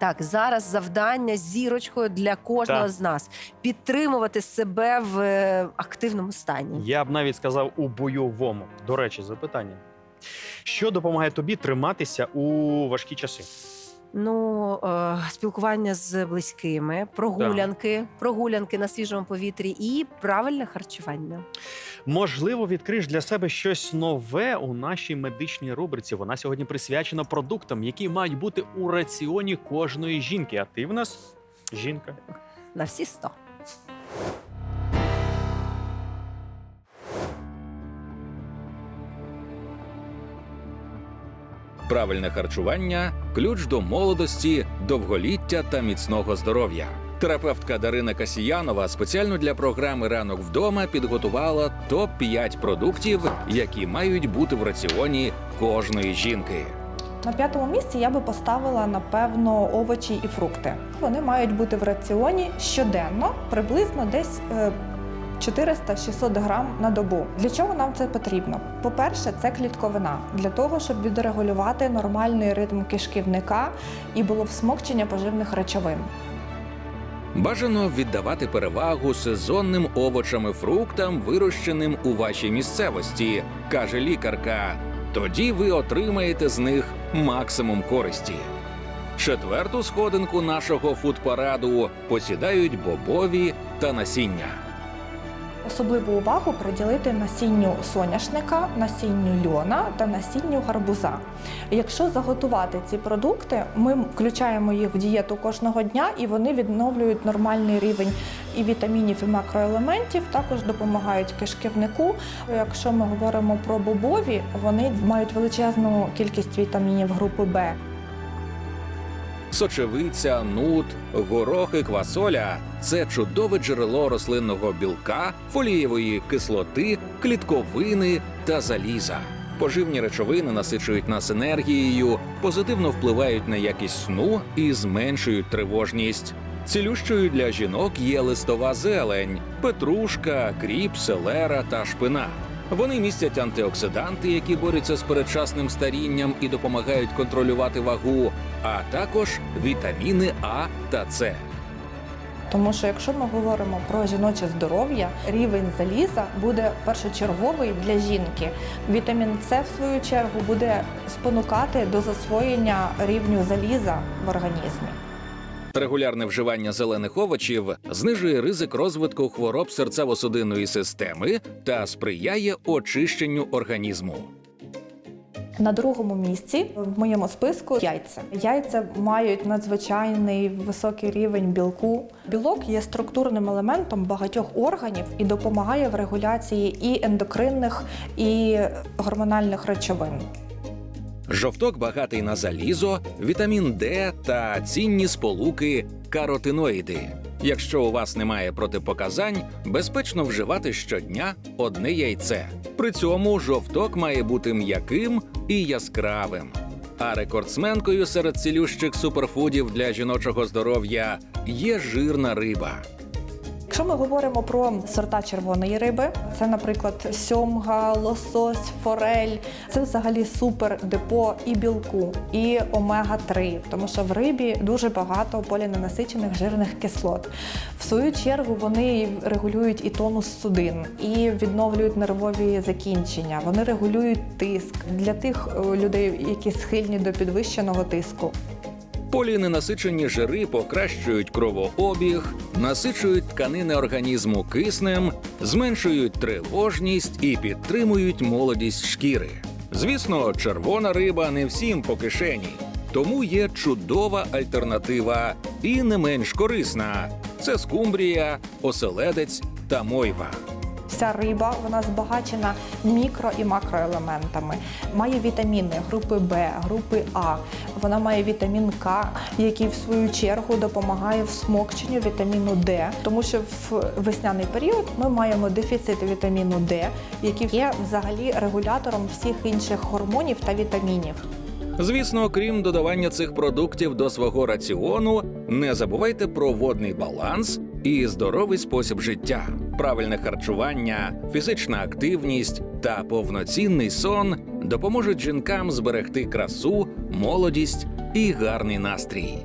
Так, зараз завдання зірочкою для кожного Так. з нас підтримувати себе в е, активному стані. Я б навіть сказав у бойовому. До речі, запитання. Що допомагає тобі триматися у важкі часи? Ну, е, спілкування з близькими, прогулянки, прогулянки на свіжому повітрі і правильне харчування. Можливо, відкриєш для себе щось нове у нашій медичній рубриці. Вона сьогодні присвячена продуктам, які мають бути у раціоні кожної жінки. А ти в нас жінка. На всі сто. Правильне харчування ключ до молодості, довголіття та міцного здоров'я. Терапевтка Дарина Касіянова спеціально для програми Ранок вдома підготувала топ 5 продуктів, які мають бути в раціоні кожної жінки. На п'ятому місці я би поставила напевно овочі і фрукти. Вони мають бути в раціоні щоденно, приблизно десь. Е, 400-600 грам на добу. Для чого нам це потрібно? По-перше, це клітковина для того, щоб відрегулювати нормальний ритм кишківника і було всмокчення поживних речовин. Бажано віддавати перевагу сезонним овочам і фруктам, вирощеним у вашій місцевості, каже лікарка. Тоді ви отримаєте з них максимум користі. Четверту сходинку нашого фудпараду посідають бобові та насіння. Особливу увагу приділити насінню соняшника, насінню льона та насінню гарбуза. Якщо заготувати ці продукти, ми включаємо їх в дієту кожного дня і вони відновлюють нормальний рівень і вітамінів, і макроелементів, також допомагають кишківнику. Якщо ми говоримо про бобові, вони мають величезну кількість вітамінів групи Б. Сочевиця, нут, горох і квасоля це чудове джерело рослинного білка, фолієвої кислоти, клітковини та заліза. Поживні речовини насичують нас енергією, позитивно впливають на якість сну і зменшують тривожність. Цілющою для жінок є листова зелень, петрушка, кріп, селера та шпина. Вони містять антиоксиданти, які борються з передчасним старінням і допомагають контролювати вагу, а також вітаміни А та С. Тому що якщо ми говоримо про жіноче здоров'я, рівень заліза буде першочерговий для жінки. Вітамін С, в свою чергу, буде спонукати до засвоєння рівню заліза в організмі. Регулярне вживання зелених овочів знижує ризик розвитку хвороб серцево-судинної системи та сприяє очищенню організму. На другому місці в моєму списку яйця. Яйця мають надзвичайний високий рівень білку. Білок є структурним елементом багатьох органів і допомагає в регуляції і ендокринних, і гормональних речовин. Жовток багатий на залізо, вітамін Д та цінні сполуки каротиноїди. Якщо у вас немає протипоказань, безпечно вживати щодня одне яйце. При цьому жовток має бути м'яким і яскравим. А рекордсменкою серед цілющих суперфудів для жіночого здоров'я є жирна риба. Якщо ми говоримо про сорта червоної риби, це, наприклад, сьомга, лосось, форель. Це взагалі супер депо і білку, і омега-3, тому що в рибі дуже багато поліненасичених жирних кислот. В свою чергу вони регулюють і тонус судин, і відновлюють нервові закінчення. Вони регулюють тиск для тих е, людей, які схильні до підвищеного тиску. Поліненасичені жири покращують кровообіг, насичують тканини організму киснем, зменшують тривожність і підтримують молодість шкіри. Звісно, червона риба не всім по кишені, тому є чудова альтернатива і не менш корисна: це скумбрія, оселедець та мойва. Вся риба вона збагачена мікро і макроелементами. Має вітаміни групи Б, групи А. Вона має вітамін К, який в свою чергу допомагає всмокченню вітаміну Д, тому що в весняний період ми маємо дефіцит вітаміну Д, який є взагалі регулятором всіх інших гормонів та вітамінів. Звісно, крім додавання цих продуктів до свого раціону, не забувайте про водний баланс і здоровий спосіб життя, правильне харчування, фізична активність та повноцінний сон допоможуть жінкам зберегти красу, молодість і гарний настрій.